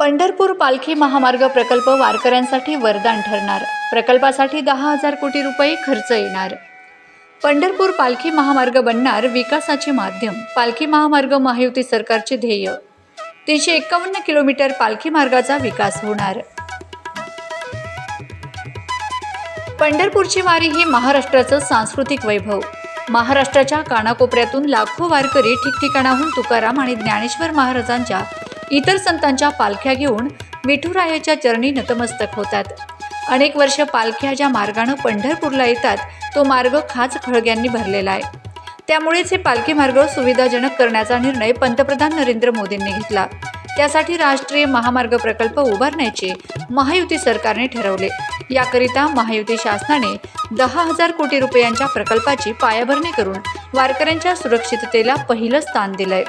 पंढरपूर पालखी महामार्ग प्रकल्प वारकऱ्यांसाठी वरदान ठरणार. प्रकल्पासाठी दहा हजार कोटी रुपये खर्च येणार. पंढरपूर पालखी महामार्ग बनणार विकासाचे माध्यम पालखी महामार्ग महायुती सरकारचे ध्येय. तीनशे एक्कावन्न किलोमीटर पालखी मार्गाचा विकास होणार. पंढरपूरची वारी ही महाराष्ट्राचं सांस्कृतिक वैभव. महाराष्ट्राच्या कानाकोपऱ्यातून लाखो वारकरी ठिकठिकाणाहून तुकाराम आणि ज्ञानेश्वर महाराजांच्या इतर संतांच्या पालख्या घेऊन विठुरायाच्या चरणी नतमस्तक होतात. अनेक वर्ष पालख्या ज्या मार्गानं पंढरपूरला येतात तो मार्ग खाच खळग्यांनी भरलेला आहे. त्यामुळेच हे पालखी मार्ग सुविधाजनक करण्याचा निर्णय पंतप्रधान नरेंद्र मोदींनी घेतला. त्यासाठी राष्ट्रीय महामार्ग प्रकल्प उभारण्याचे महायुती सरकारने ठरवले. याकरिता महायुती शासनाने दहा हजार कोटी रुपयांच्या प्रकल्पाची पायाभरणी करून वारकऱ्यांच्या सुरक्षिततेला पहिलं स्थान दिलंय.